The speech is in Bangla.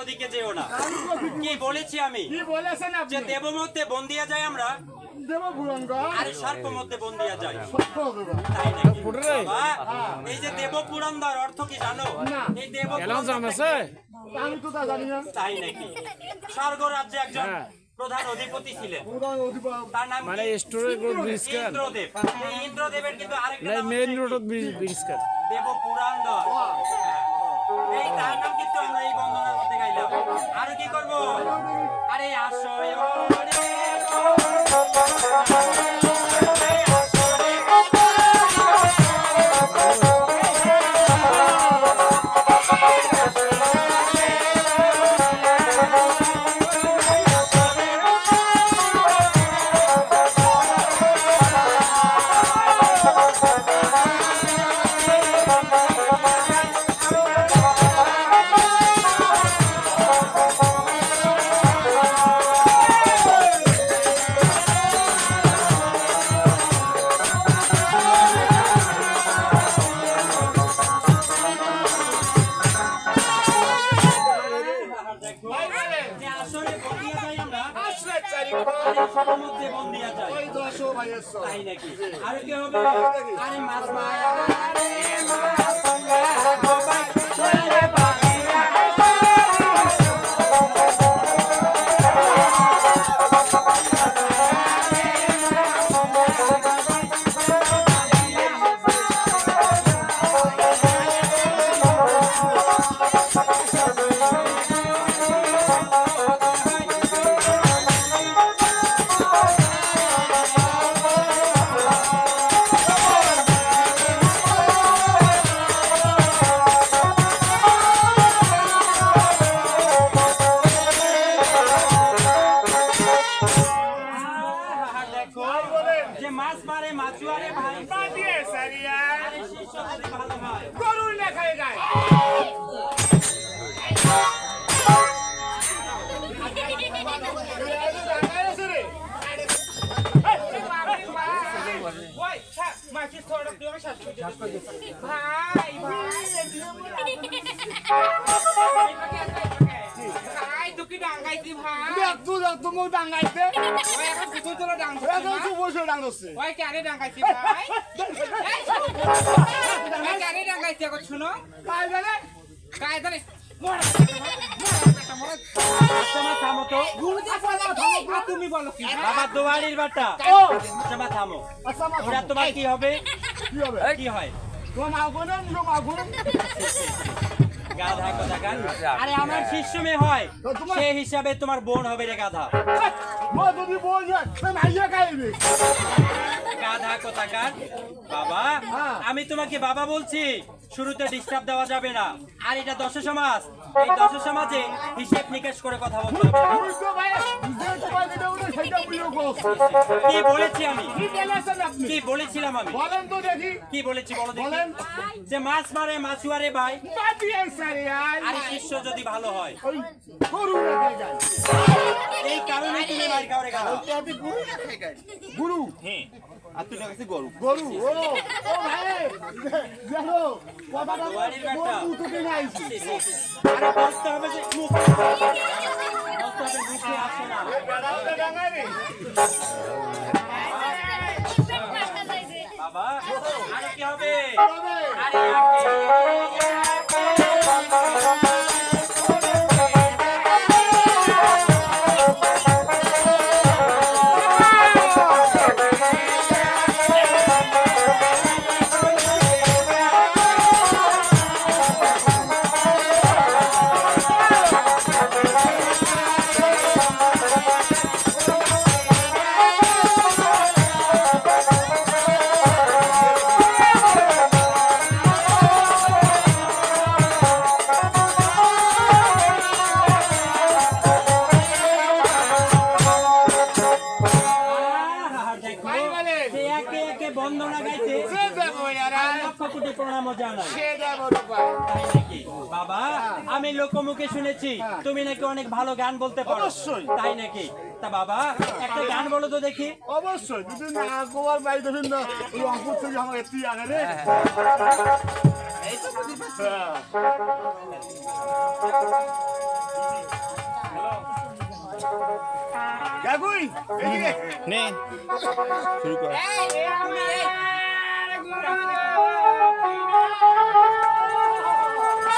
ওদিকে যেও না। কি বলেছি আমি? কি বলেছেন আপনি? যে দেব মধ্যে বন্দিয়া যায় আমরা দেব পুরঙ্গা। আর সর্প মধ্যে বন্দিয়া দেব। তাই নাকি? এই যে দেব পুরন্দর অর্থ কি জানো? এই দেব আমি তো তা জানি না তাই নাকি? স্বর্গ রাজ্যে একজন প্রধান অধিপতি ছিলেন। তার নাম মানে কি? স্টোরের বিস্কার। ইন্দ্রদেব। এই ইন্দ্রদেবের কিন্তু আরেকটা নাম মেইন হচ্ছে বিস্কার। দেব পুরান্দর। হ্যাঁ। এই তার নাম কিন্তু আমরা মাছ মাছ মাছুয়ারে ভাই। দিয়ে সারিয়া। হয়। গরুর লেখায় গায়। ভাই ভাই। ডাঙ্গাইছি এখন শুনো তাই জানে কায় জানে মরা মরা আচ্ছা থামো তো গুরুজি তুমি বলো কি বাবা দুয়ারির বাটা ও আচ্ছা থামো আচ্ছা ওরা তোমার কি হবে কি হবে কি হয় তোমার মা কোন নো মা কোন গাধা কথা গান আরে আমার শিষ্য মেয়ে হয়। সে হিসাবে তোমার বোন হবে রে গাধা। গাধা কোথাকার? বাবা হ্যাঁ। আমি তোমাকে বাবা বলছি। শুরুতে ডিস্টার্ব দেওয়া যাবে না। আর এটা দশ সমাজ। এই দশ সমাজে হিসেব নিকেশ করে কথা বলতে কি বলেছি আমি? কি বলেছিলাম আমি? বলেন তো দেখি। কি বলেছি বলো দেখি। যে মাছ মারে মাছুয়ারে ভাই। আরে শিষ্য যদি ভালো হয়। এই কারণে তুমি মার খাওয়ারে গুরু। হ্যাঁ। আর তুই কাছে গরু। গরু ও ও ভাই দেখো কথাটা দুয়ারির মোর বেটা। মুখে আরে বলতে হবে যে মুখ। বলতে হবে মুখে আসে না। বাবা আরে কি হবে? আরে বন্দনা গাইতে লক্ষ কোটি প্রণাম জানাই? বাবা। আমি লোকমুখে শুনেছি তুমি নাকি অনেক ভালো গান বলতে পারো। অবশ্যই। তাই নাকি? তা বাবা একটা গান বলো তো দেখি। অবশ্যই। যদি না গোবার বাই দেবেন না অঙ্কুর থেকে আমার একটি আনে রে হ্যাঁ গাগুই নে শুরু কর এই আমরা